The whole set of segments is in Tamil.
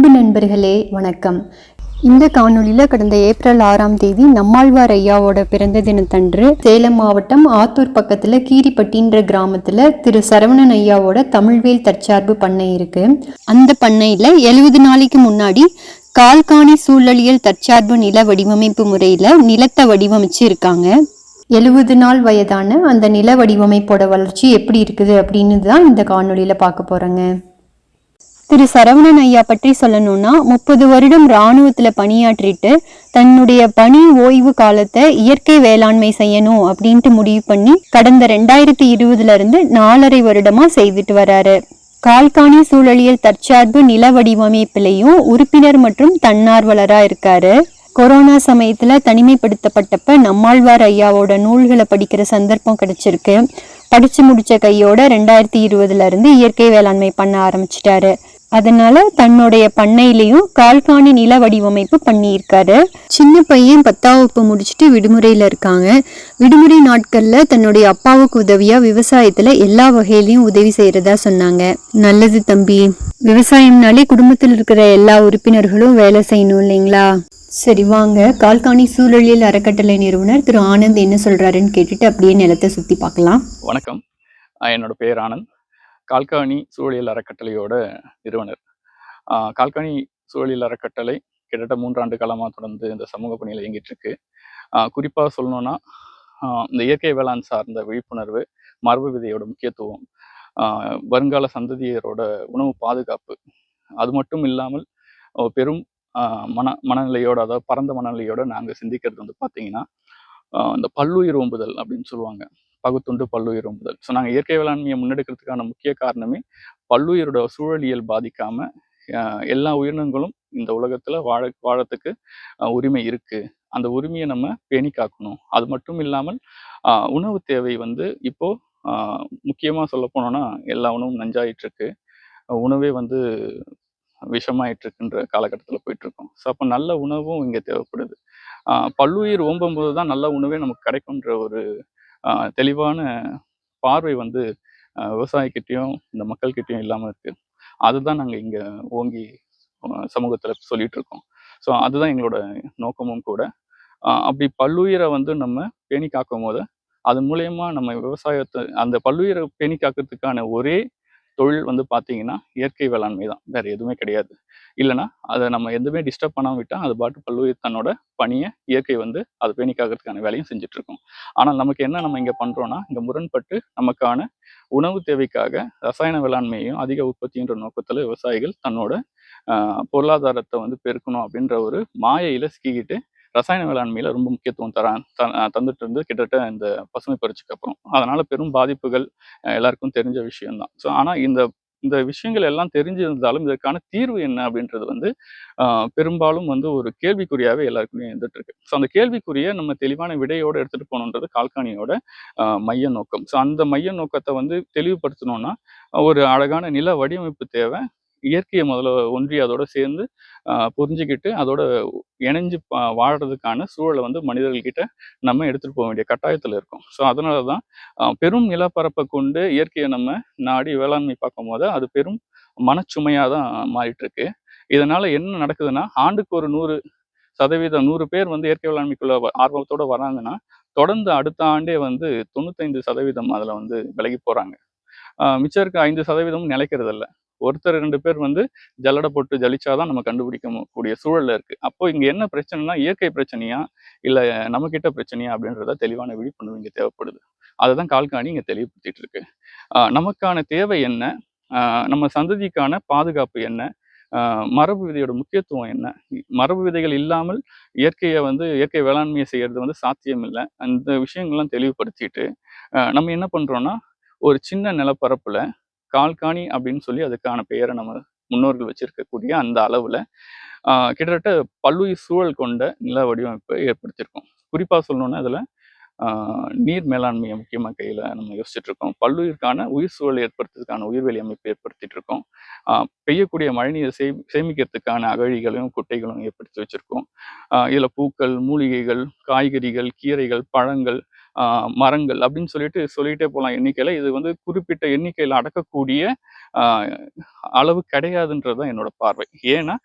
அன்பு நண்பர்களே வணக்கம். இந்த காணொலியில் கடந்த ஏப்ரல் ஆறாம் தேதி நம்மாழ்வார் ஐயாவோட பிறந்த தினத்தன்று சேலம் மாவட்டம் ஆத்தூர் பக்கத்தில் கீரிப்பட்டின்ற கிராமத்தில் திரு சரவணன் ஐயாவோட தமிழ்வேல் தற்சார்பு பண்ணை இருக்கு. அந்த பண்ணையில் எழுபது நாளைக்கு முன்னாடி கால்காணி சூழலியல் தற்சார்பு நில வடிவமைப்பு முறையில் நிலத்தை வடிவமைச்சு இருக்காங்க. எழுபது நாள் வயதான அந்த நில வடிவமைப்போட வளர்ச்சி எப்படி இருக்குது அப்படின்னு தான் இந்த காணொலியில் பார்க்க போகிறேங்க திரு சரவணன் ஐயா பற்றி சொல்லணும்னா முப்பது வருடம் இராணுவத்துல பணியாற்றிட்டு தன்னுடைய பணி ஓய்வு காலத்தை இயற்கை வேளாண்மை செய்யணும் அப்படின்ட்டு முடிவு பண்ணி கடந்த ரெண்டாயிரத்தி இருபதுல இருந்து நாலரை வருடமா செய்துட்டு வராரு. கால்காணி சூழலியல் தற்சார்பு நில வடிவமைப்பிலையும் உறுப்பினர் மற்றும் தன்னார்வலரா இருக்காரு. கொரோனா சமயத்துல தனிமைப்படுத்தப்பட்டப்ப நம்மாழ்வார் ஐயாவோட நூல்களை படிக்கிற சந்தர்ப்பம் கிடைச்சிருக்கு. படிச்சு முடிச்ச கையோட ரெண்டாயிரத்தி இருபதுல இருந்து இயற்கை வேளாண்மை பண்ண ஆரம்பிச்சிட்டாரு. அதனால தன்னுடைய பண்ணையிலையும் கால்காணி நில வடிவமைப்பு பண்ணியிருக்காரு. சின்ன பையன் பத்தாம் வகுப்பு முடிச்சுட்டு விடுமுறையில இருக்காங்க. விடுமுறை நாட்கள்ல தன்னுடைய அப்பாவுக்கு உதவியா விவசாயத்துல எல்லா வகையிலையும் உதவி செய்யறதா சொன்னாங்க. நல்லது தம்பி. விவசாயம்னாலே குடும்பத்தில் இருக்கிற எல்லா உறுப்பினர்களும் வேலை செய்யணும் இல்லைங்களா? சரி வாங்க. கால்காணி சூழலியல் அறக்கட்டளை நிறுவனர் திரு ஆனந்த் என்ன சொல்றாருன்னு கேட்டுட்டு அப்படியே நிலத்தை சுத்தி பார்க்கலாம். வணக்கம். என்னோட பேர் ஆனந்த். கால்காணி சூழலியல் அறக்கட்டளையோட நிறுவனர். கால்காணி சூழலியல் அறக்கட்டளை கிட்டத்தட்ட மூன்றாண்டு காலமாக தொடர்ந்து இந்த சமூக பணியில் இயங்கிட்டு இருக்கு குறிப்பாக சொல்லணும்னா இந்த இயற்கை வேளாண் சார்ந்த விழிப்புணர்வு மரபு விதையோட முக்கியத்துவம் வருங்கால சந்ததியரோட உணவு பாதுகாப்பு அது மட்டும் இல்லாமல் பெரும் மன மனநிலையோட அதாவது பரந்த மனநிலையோட நாங்கள் சிந்திக்கிறது வந்து பார்த்தீங்கன்னா இந்த பல்லுயிர் ஓம்புதல் அப்படின்னு சொல்லுவாங்க. பகுத்துண்டு பல்லுயிர் முதல் ஸோ நாங்கள் இயற்கை வேளாண்மையை முன்னெடுக்கிறதுக்கான முக்கிய காரணமே பல்லுயிரோட சூழலியல் பாதிக்காம எல்லா உயிரினங்களும் இந்த உலகத்துல வாழ வாழறதுக்கு உரிமை இருக்கு. அந்த உரிமையை நம்ம பேணி காக்கணும். அது மட்டும் இல்லாமல் உணவு தேவை வந்து இப்போ முக்கியமாக சொல்ல போனோம்னா எல்லா உணவும் நஞ்சாயிட்டு இருக்கு உணவே வந்து விஷமாயிட்டு இருக்குன்ற காலகட்டத்தில் போயிட்டு இருக்கோம் ஸோ அப்போ நல்ல உணவும் இங்கே தேவைப்படுது. பல்லுயிர் ஓம்பும்போது தான் நல்ல உணவே நமக்கு கிடைக்குன்ற ஒரு தெளிவான பார்வை வந்து விவசாயிக்கிட்டேயும் இந்த மக்கள்கிட்டையும் இல்லாமல் இருக்கு. அதுதான் நாங்கள் இங்கே ஓங்கி சமூகத்தில் சொல்லிட்டு இருக்கோம். ஸோ அதுதான் எங்களோட நோக்கமும் கூட. அப்படி பல்லுயிரை வந்து நம்ம பேணி காக்கும் போது அது மூலயமா நம்ம விவசாயத்தை அந்த பல்லுயிரை பேணி காக்கிறதுக்கான ஒரே தொழில் வந்து பார்த்தீங்கன்னா இயற்கை வேளாண்மை தான். வேறு எதுவுமே கிடையாது. இல்லைன்னா அதை நம்ம எதுவுமே டிஸ்டர்ப் பண்ணாம விட்டால் அது பாட்டு பல்லுயிர் தன்னோட பணியை இயற்கை வந்து அதை பேணி காக்கிறதுக்கான வேலையும் செஞ்சுட்டுருக்கோம் ஆனால் நமக்கு என்ன நம்ம இங்கே பண்ணுறோன்னா இங்கே முரண்பட்டு நமக்கான உணவு தேவைக்காக ரசாயன வேளாண்மையையும் அதிக உற்பத்தின்ற நோக்கத்தில் விவசாயிகள் தன்னோட பொருளாதாரத்தை வந்து பெருக்கணும் அப்படின்ற ஒரு மாயையில் சிக்கிக்கிட்டு ரசாயன வேளாண்மையில ரொம்ப முக்கியத்துவம் தர த- தந்துட்டு இருந்து கிட்டத்தட்ட இந்த பசுமை புரட்சிக்கு அப்புறம். அதனால பெரும் பாதிப்புகள் எல்லாருக்கும் தெரிஞ்ச விஷயம்தான். ஸோ ஆனா இந்த இந்த விஷயங்கள் எல்லாம் தெரிஞ்சிருந்தாலும் இதற்கான தீர்வு என்ன அப்படின்றது வந்து பெரும்பாலும் வந்து ஒரு கேள்விக்குறியாகவே எல்லாருக்குமே இருந்துட்டு இருக்கு ஸோ அந்த கேள்விக்குறியை நம்ம தெளிவான விடையோடு எடுத்துகிட்டு போகணுன்றது கால்கானியோட மைய நோக்கம். ஸோ அந்த மைய நோக்கத்தை வந்து தெளிவுபடுத்தணும்னா ஒரு அழகான நில வடிவமைப்பு தேவை. இயற்கையை முதல்ல ஒன்றி அதோட சேர்ந்து ஆஹ் புரிஞ்சுக்கிட்டு அதோட இணைஞ்சு பா- வாழறதுக்கான சூழலை வந்து மனிதர்கள்கிட்ட நம்ம எடுத்துட்டு போக வேண்டிய கட்டாயத்துல இருக்கும். ஸோ அதனால தான் பெரும் நிலப்பரப்பை கொண்டு இயற்கையை நம்ம நாடி வேளாண்மை பார்க்கும் போது அது பெரும் மனச்சுமையாக தான் மாறிட்டு இருக்கு இதனால என்ன நடக்குதுன்னா ஆண்டுக்கு ஒரு நூறு சதவீதம் நூறு பேர் வந்து இயற்கை வேளாண்மைக்குள்ள ஆர்வத்தோட வராங்கன்னா தொடர்ந்து அடுத்த ஆண்டே வந்து தொண்ணூத்தைந்து சதவீதம் அதுல வந்து விலகி போறாங்க. ஆஹ் மிச்சம் இருக்க ஐந்து சதவீதமும் நிலைக்கிறது ஒருத்தர் ரெண்டு பேர் வந்து ஜல்லடை போட்டு ஜலிச்சாதான் நம்ம கண்டுபிடிக்க கூடிய சூழல்ல இருக்கு. அப்போ இங்க என்ன பிரச்சனைனா இயற்கை பிரச்சனையா இல்ல நம்ம கிட்ட பிரச்சனையா அப்படின்றத தெளிவான விழிப்புணர்வு இங்க தேவைப்படுது. அதை தான் கால்காணி இங்க தெளிவுபடுத்திட்டு இருக்கு. நமக்கான தேவை என்ன? நம்ம சந்ததிக்கான பாதுகாப்பு என்ன? மரபு விதையோட முக்கியத்துவம் என்ன? மரபு விதைகள் இல்லாமல் இயற்கையை வந்து இயற்கை வேளாண்மையை செய்யறது வந்து சாத்தியம் இல்லை. அந்த விஷயங்கள்லாம் தெளிவுபடுத்திட்டு நம்ம என்ன பண்றோம்னா ஒரு சின்ன நிலப்பரப்புல கால்காணி அப்படின்னு சொல்லி அதுக்கான பெயரை நம்ம முன்னோர்கள் வச்சிருக்கக்கூடிய அந்த அளவில் கிட்டத்தட்ட பல்லுயிர் சூழல் கொண்ட நில வடிவமைப்பை ஏற்படுத்தியிருக்கோம். குறிப்பாக சொல்லணும்னா அதில் நீர் மேலாண்மையை முக்கியமாக கையில் நம்ம யோசிச்சுட்டு இருக்கோம். உயிர் சூழல் ஏற்படுத்துறதுக்கான உயிர்வெளி அமைப்பு ஏற்படுத்திட்டு இருக்கோம். பெய்யக்கூடிய மழைநீரை சே சேமிக்கிறதுக்கான அகழிகளையும் குட்டைகளும் ஏற்படுத்தி வச்சுருக்கோம். இதில் பூக்கள் மூலிகைகள் காய்கறிகள் கீரைகள் பழங்கள் மரங்கள் அப்படின்னு சொல்லிட்டு சொல்லிட்டே போகலாம் எண்ணிக்கையில். இது வந்து குறிப்பிட்ட எண்ணிக்கையில் அடக்கக்கூடிய அளவு கிடையாதுன்றது தான் என்னோட பார்வை. ஏன்னா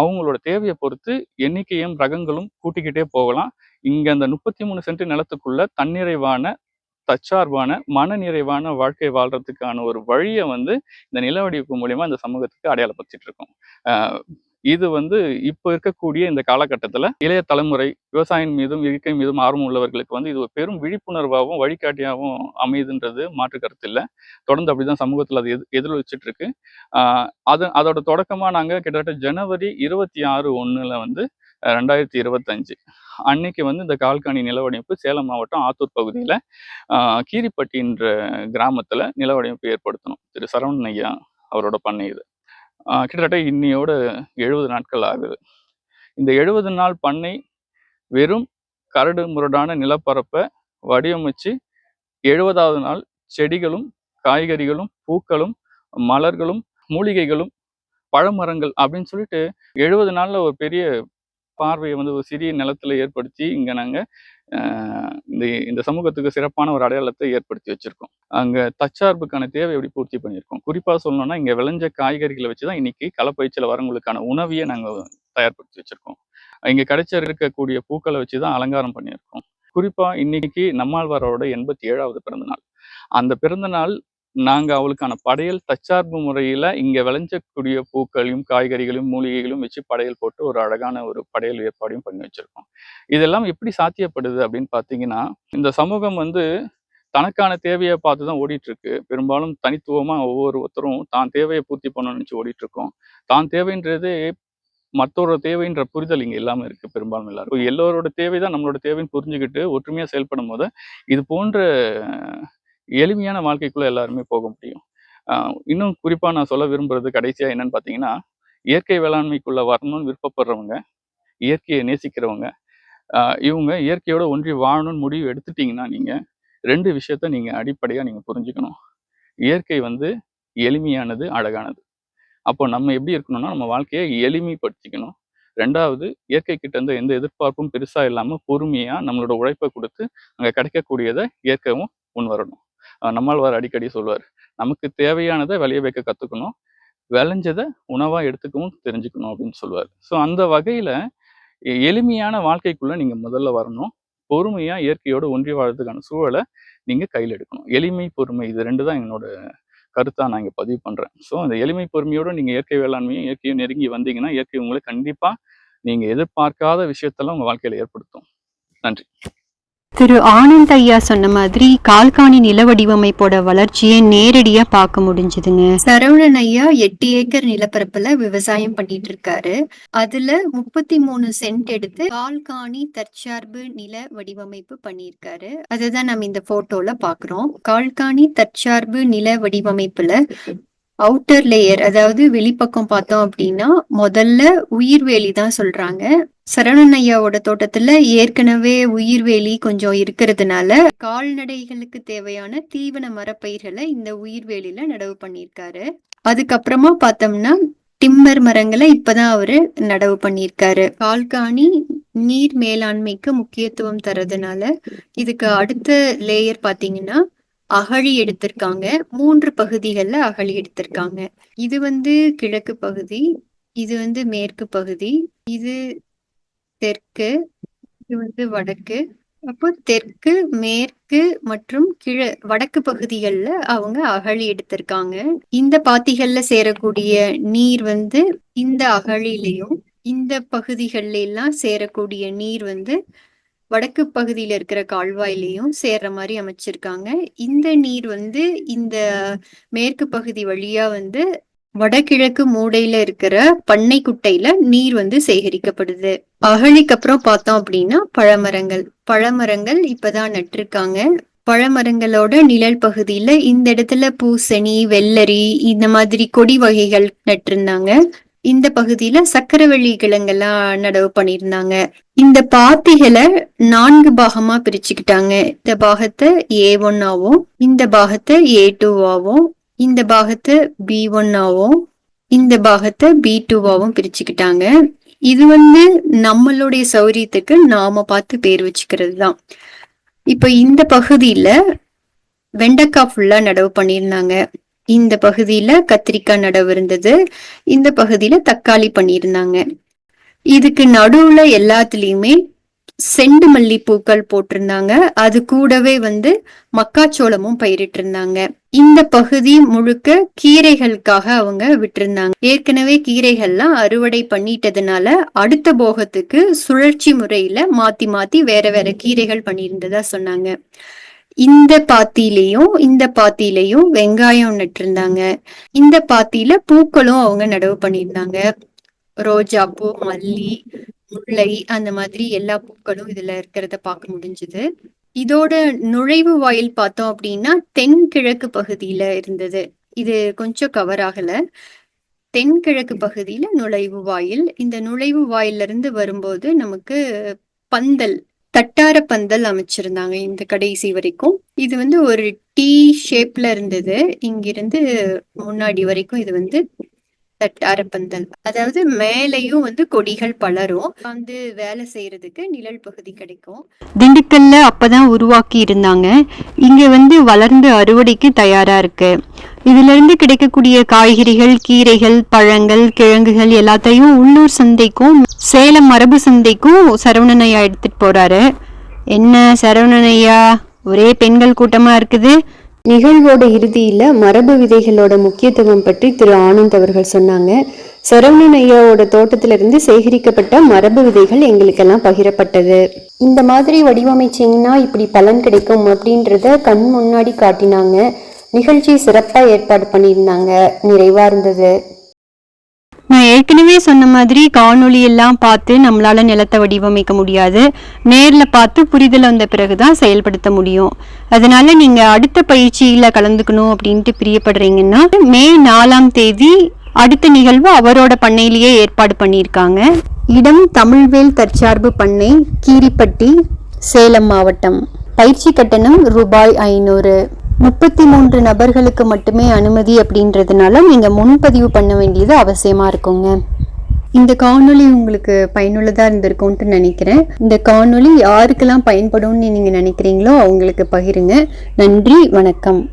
அவங்களோட தேவையை பொறுத்து எண்ணிக்கையும் ரகங்களும் கூட்டிக்கிட்டே போகலாம். இங்கே அந்த முப்பத்தி மூணு சென்ட் நிலத்துக்குள்ள தன்னிறைவான தற்சார்பான மன நிறைவான வாழ்க்கை வாழ்றதுக்கான ஒரு வழியை வந்து இந்த நிலவடிப்பு மூலியமா இந்த சமூகத்துக்கு அடையாளப்படுத்திட்டு இருக்கோம். இது வந்து இப்போ இருக்கக்கூடிய இந்த காலகட்டத்தில் இளைய தலைமுறை விவசாயம் மீதும் இயற்கை மீதும் ஆர்வம் உள்ளவர்களுக்கு வந்து இது ஒரு பெரும் விழிப்புணர்வாகவும் வழிகாட்டியாகவும் அமையுதுன்றது மாற்று கருத்து இல்லை. தொடர்ந்து அப்படிதான் சமூகத்தில் அது எது எதிரொலிச்சிட்டு இருக்கு அது அதோட தொடக்கமாக நாங்கள் கிட்டத்தட்ட ஜனவரி இருபத்தி ஆறு ஒன்றில் வந்து ரெண்டாயிரத்தி இருபத்தஞ்சு அன்னைக்கு வந்து இந்த கால்காணி நிலவடைப்பு சேலம் மாவட்டம் ஆத்தூர் பகுதியில் கீரிப்பட்டின்ற கிராமத்தில் நிலவடைப்பு ஏற்படுத்தணும். திரு சரவணன் ஐயா அவரோட பண்ணை இது. கிட்டத்தட்ட இன்னையோட எழுபது நாட்கள் ஆகுது. இந்த எழுபது நாள் பண்ணை வெறும் கரடு முரடான நிலப்பரப்பை வடிவமைச்சு எழுபதாவது நாள் செடிகளும் காய்கறிகளும் பூக்களும் மலர்களும் மூலிகைகளும் பழமரங்கள் அப்படின்னு சொல்லிட்டு எழுபது நாளில் ஒரு பெரிய பார்வையை வந்து ஒரு சிறிய நிலத்துல ஏற்படுத்தி இங்கே நாங்கள் இந்த இந்த சமூகத்துக்கு சிறப்பான ஒரு அடையாளத்தை ஏற்படுத்தி வச்சிருக்கோம். அங்கே தற்சார்புக்கான தேவை எப்படி பூர்த்தி பண்ணியிருக்கோம்? குறிப்பாக சொல்லணும்னா இங்கே விளைஞ்ச காய்கறிகளை வச்சு தான் இன்னைக்கு களப்பயிற்சியில் வரவங்களுக்கான உணவையே நாங்கள் தயார்படுத்தி வச்சுருக்கோம். இங்கே கிடைச்ச இருக்கக்கூடிய பூக்களை வச்சு தான் அலங்காரம் பண்ணியிருக்கோம். குறிப்பாக இன்னைக்கு நம்மாழ்வாரோட எண்பத்தி ஏழாவது பிறந்தநாள். அந்த பிறந்தநாள் நாங்கள் அவளுக்கான படையல் தற்சார்பு முறையில் இங்கே விளைஞ்சக்கூடிய பூக்களையும் காய்கறிகளையும் மூலிகைகளும் வச்சு படையல் போட்டு ஒரு அழகான ஒரு படையல் ஏற்பாடையும் பண்ணி வச்சுருக்கோம். இதெல்லாம் எப்படி சாத்தியப்படுது அப்படின்னு பார்த்தீங்கன்னா இந்த சமூகம் வந்து தனக்கான தேவையை பார்த்து தான் ஓடிட்டுருக்கு. பெரும்பாலும் பெரும்பாலும் ஒவ்வொரு ஒவ்வொருத்தரும் தான் தேவையை பூர்த்தி பண்ணணும்னு நினச்சி ஓடிட்டு இருக்கோம் தான் தேவைன்றது மற்றவரோட தேவைன்ற புரிதல் இங்கே இல்லாமல் இருக்குது பெரும்பாலும் எல்லாரும் எல்லோரோட தேவை தான் நம்மளோட தேவைன்னு புரிஞ்சுக்கிட்டு ஒற்றுமையாக செயல்படும் போது இது போன்ற எளிமையான வாழ்க்கைக்குள்ள எல்லாருமே போக முடியும். இன்னும் குறிப்பாக நான் சொல்ல விரும்புறது கடைசியாக என்னன்னு பார்த்தீங்கன்னா இயற்கை வேளாண்மைக்குள்ள வரணும்னு விருப்பப்படுறவங்க இயற்கையை நேசிக்கிறவங்க இவங்க இயற்கையோட ஒன்றி வாழணும்னு முடிவு எடுத்துட்டீங்கன்னா நீங்கள் ரெண்டு விஷயத்த நீங்கள் அடிப்படையாக நீங்கள் புரிஞ்சுக்கணும். இயற்கை வந்து எளிமையானது அழகானது. அப்போ நம்ம எப்படி இருக்கணும்னா நம்ம வாழ்க்கையை எளிமைப்படுத்திக்கணும். ரெண்டாவது இயற்கை கிட்ட இருந்த எந்த எதிர்பார்ப்பும் பெருசாக இல்லாமல் பொறுமையாக நம்மளோட உழைப்பை கொடுத்து அங்கே கிடைக்கக்கூடியதை இயற்கையும் முன் வரணும். நம்மாழ்வார் அடிக்கடி சொல்வார் நமக்கு தேவையானதை விளைய வைக்க கற்றுக்கணும் விளைஞ்சதை உணவாக எடுத்துக்கவும் தெரிஞ்சுக்கணும் அப்படின்னு சொல்லுவார் ஸோ அந்த வகையில் எளிமையான வாழ்க்கைக்குள்ளே நீங்கள் முதல்ல வரணும். பொறுமையாக இயற்கையோட ஒன்றி வாழ்றதுக்கான சூழலை நீங்கள் கையில் எடுக்கணும். எளிமை பொறுமை இது ரெண்டு தான் என்னோட கருத்தாக நான் இங்கே பதிவு பண்ணுறேன் ஸோ அந்த எளிமை பொறுமையோட நீங்கள் இயற்கை வேளாண்மையும் இயற்கையும் நெருங்கி வந்தீங்கன்னா இயற்கை உங்களை கண்டிப்பாக நீங்கள் எதிர்பார்க்காத விஷயத்தெல்லாம் உங்கள் வாழ்க்கையில் ஏற்படுத்தும். நன்றி. திரு ஆனந்த் ஐயா சொன்ன மாதிரி கால்காணி நில வடிவமைப்போட வளர்ச்சியை நேரடியா பார்க்க முடிஞ்சதுங்க. சரவணன் ஐயா எட்டு ஏக்கர் நிலப்பரப்புல விவசாயம் பண்ணிட்டு இருக்காரு அதுல முப்பத்தி மூணு சென்ட் எடுத்து கால்காணி தற்சார்பு நில வடிவமைப்பு பண்ணியிருக்காரு. அதுதான் நம்ம இந்த போட்டோல பாக்குறோம். கால்காணி தற்சார்பு நில வடிவமைப்புல அவுட்டர் லேயர் அதாவது வெளிப்பக்கம் பார்த்தோம் அப்படின்னா முதல்ல உயிர்வேலி தான் சொல்றாங்க. சரவணன் ஐயாவோட தோட்டத்துல ஏற்கனவே உயிர்வேலி கொஞ்சம் இருக்கிறதுனால கால்நடைகளுக்கு தேவையான தீவன மரப்பயிர்களை இந்த உயிர்வேலியில நடவு பண்ணியிருக்காரு. அதுக்கப்புறமா பார்த்தோம்னா டிம்மர் மரங்களை இப்பதான் அவரு நடவு பண்ணியிருக்காரு. கால்காணி நீர் மேலாண்மைக்கு முக்கியத்துவம் தரதுனால இதுக்கு அடுத்த லேயர் பாத்தீங்கன்னா அகழி எடுத்திருக்காங்க. மூன்று பகுதிகள்ல அகழி எடுத்திருக்காங்க. இது வந்து கிழக்கு பகுதி இது வந்து மேற்கு பகுதி இது தெற்கு இது வந்து வடக்கு. அப்போ தெற்கு மேற்கு மற்றும் கிழ வடக்கு பகுதிகளில் அவங்க அகழி எடுத்திருக்காங்க. இந்த பாத்திகள்ல சேரக்கூடிய நீர் வந்து இந்த அகழிலையும் இந்த பகுதிகள்ல எல்லாம் சேரக்கூடிய நீர் வந்து வடக்கு பகுதியில இருக்கிற கால்வாயிலையும் சேர்ற மாதிரி அமைச்சிருக்காங்க. இந்த நீர் வந்து இந்த மேற்கு பகுதி வழியா வந்து வடகிழக்கு மூடையில இருக்கிற பண்ணை குட்டையில நீர் வந்து சேகரிக்கப்படுது. அகழிக்கு அப்புறம் பார்த்தோம் அப்படின்னா பழமரங்கள். பழமரங்கள் இப்பதான் நட்டிருக்காங்க. பழமரங்களோட நிழல் பகுதியில இந்த இடத்துல பூசணி வெள்ளரி இந்த மாதிரி கொடி வகைகள் நட்டிருந்தாங்க. இந்த பகுதியில சக்கரவள்ளி கிழங்கெல்லாம் நடவு பண்ணியிருந்தாங்க. இந்த பாத்திகளை நான்கு பாகமா பிரிச்சுக்கிட்டாங்க. இந்த பாகத்தை ஏ ஒன்னாவும் இந்த பாகத்தை ஏ டூவாவும் இந்த பாகத்தை பி ஒன்னாவும் இந்த பாகத்தை பி டூவாவும் பிரிச்சுக்கிட்டாங்க. இது வந்து நம்மளுடைய சௌரியத்துக்கு நாம பார்த்து பேர் வச்சுக்கிறது தான் இப்போ இந்த பகுதியில வெண்டைக்காய் ஃபுல்லா நடவு பண்ணியிருந்தாங்க. இந்த பகுதியில கத்திரிக்காய் நடவு இருந்தது. இந்த பகுதியில தக்காளி பண்ணியிருந்தாங்க. இதுக்கு நடுவுல எல்லாத்துலயுமே செண்டு மல்லி பூக்கள் போட்டிருந்தாங்க. அது கூடவே வந்து மக்காச்சோளமும் பயிரிட்டு இருந்தாங்க இந்த பகுதி முழுக்க கீரைகளுக்காக அவங்க விட்டிருந்தாங்க. ஏற்கனவே கீரைகள்லாம் அறுவடை பண்ணிட்டதுனால அடுத்த போகத்துக்கு சுழற்சி முறையில மாத்தி மாத்தி வேற வேற கீரைகள் பண்ணியிருந்ததா சொன்னாங்க. இந்த பாத்திலையும் இந்த பாத்திலையும் வெங்காயம் நட்டிருந்தாங்க. இந்த பாத்தியில பூக்களும் அவங்க நடவு பண்ணியிருந்தாங்க. ரோஜா பூ மல்லி முல்லை அந்த மாதிரி எல்லா பூக்களும் இதுல இருக்கிறத பார்க்க முடிஞ்சது. இதோட நுழைவு வாயில் பார்த்தோம் அப்படின்னா தென்கிழக்கு பகுதியில இருந்தது. இது கொஞ்சம் கவர் ஆகல. தென்கிழக்கு பகுதியில நுழைவு வாயில். இந்த நுழைவு வாயிலிருந்து இருந்து வரும்போது நமக்கு பந்தல் தட்டார பந்தல் அமைச்சிருந்தாங்க இந்த கடைசி வரைக்கும். இது வந்து ஒரு டி ஷேப்ல இருந்தது. இங்கிருந்து முன்னாடி வரைக்கும் இது வந்து தட்டாரப்பந்தல் அதாவது மேலையும் வந்து கொடிகள் பலரும் வந்து வேலை செய்யறதுக்கு நிழல் பகுதி கிடைக்கும். திண்டுக்கல்ல அப்பதான் உருவாக்கி இருந்தாங்க. இங்க வந்து வளர்ந்து அறுவடைக்கு தயாரா இருக்கு. இதுல இருந்து கிடைக்கக்கூடிய காய்கறிகள் கீரைகள் பழங்கள் கிழங்குகள் எல்லாத்தையும் உள்ளூர் சந்தைக்கும் சேலம் மரபு சந்தைக்கும் சரவணனையா ஐயா எடுத்துட்டு போறாரு. என்ன சரவணனையா? ஒரே பெண்கள் கூட்டமா இருக்குது. நிகழ்வோட இறுதியில மரபு விதைகளோட முக்கியத்துவம் பற்றி திரு ஆனந்த் அவர்கள் சொன்னாங்க. சரவணன் ஐயாவோட தோட்டத்திலிருந்து சேகரிக்கப்பட்ட மரபு விதைகள் எங்களுக்கெல்லாம் பகிரப்பட்டது. இந்த மாதிரி வடிவமைச்சிங்கன்னா இப்படி பலன் கிடைக்கும் அப்படின்றத கண் முன்னாடி காட்டினாங்க. நிகழ்ச்சி சிறப்பா ஏற்பாடு பண்ணியிருந்தாங்க. நிறைவா இருந்தது. நான் ஏற்கனவே சொன்ன மாதிரி காணொளி எல்லாம் பார்த்து நம்மளால நிலத்தை வடிவமைக்க முடியாது. நேர்ல பார்த்து புரிதல் வந்த பிறகுதான் செயல்படுத்த முடியும். அதனால நீங்க அடுத்த பயிற்சியில கலந்துக்கணும் அப்படின்ட்டு பிரியப்படுறீங்கன்னா மே நாலாம் தேதி அடுத்த நிகழ்வு அவரோட பண்ணையிலேயே ஏற்பாடு பண்ணியிருக்காங்க. இடம் தமிழ்வேல் தற்சார்பு பண்ணை கீரிப்பட்டி சேலம் மாவட்டம். பயிற்சி கட்டணம் ரூபாய் ஐநூறு. முப்பத்தி மூன்று நபர்களுக்கு மட்டுமே அனுமதி அப்படின்றதுனால நீங்கள் முன்பதிவு பண்ண வேண்டியது அவசியமாக இருக்குங்க. இந்த காணொளி உங்களுக்கு பயனுள்ளதாக இருந்திருக்கும்ட்டு நினைக்கிறேன். இந்த காணொலி யாருக்கெல்லாம் பயன்படும்னு நீங்கள் நினைக்கிறீங்களோ அவங்களுக்கு பகிருங்க. நன்றி வணக்கம்.